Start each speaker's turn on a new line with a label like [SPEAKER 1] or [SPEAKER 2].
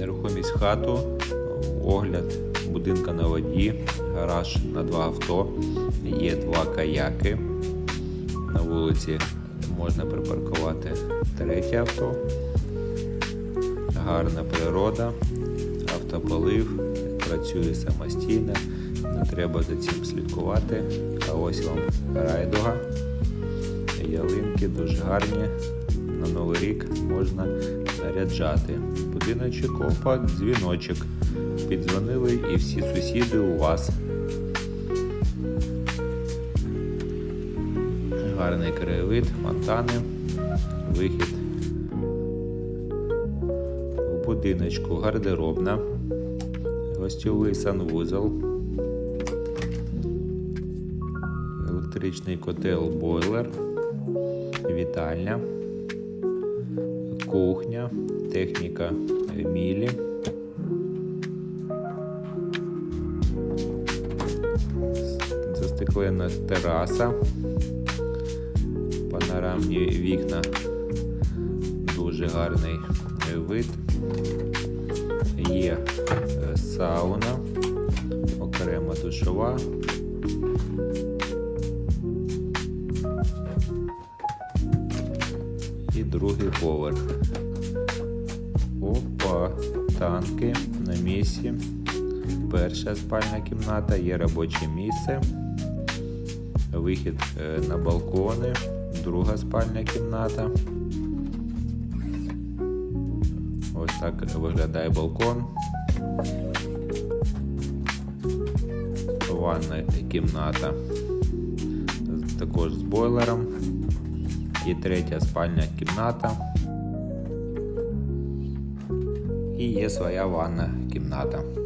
[SPEAKER 1] Нерухомість хату, огляд будинка на воді, гараж на два авто, є два каяки. На вулиці можна припаркувати третє авто. Гарна природа, автополив, працює самостійно, не треба за цим слідкувати. А ось вам райдуга. Ялинки дуже гарні. На Новий рік можна наряджати. Будиночок, опа, дзвіночок. Піддзвонили і всі сусіди у вас. Гарний краєвид, фонтани, вихід. В будиночку гардеробна, гостьовий санвузол, електричний котел бойлер, вітальня, кухня, техніка мілі. Застеклена тераса, панорамні вікна, дуже гарний вид. Є е, сауна, окрема душова. Другий поверх. Опа, танки на місці. Перша спальна кімната, є робоче місце. Вихід е, на балкони, друга спальня кімната. Ось так виглядає балкон. Ванна кімната. Також з бойлером. І третя спальня кімната. І є своя ванна кімната.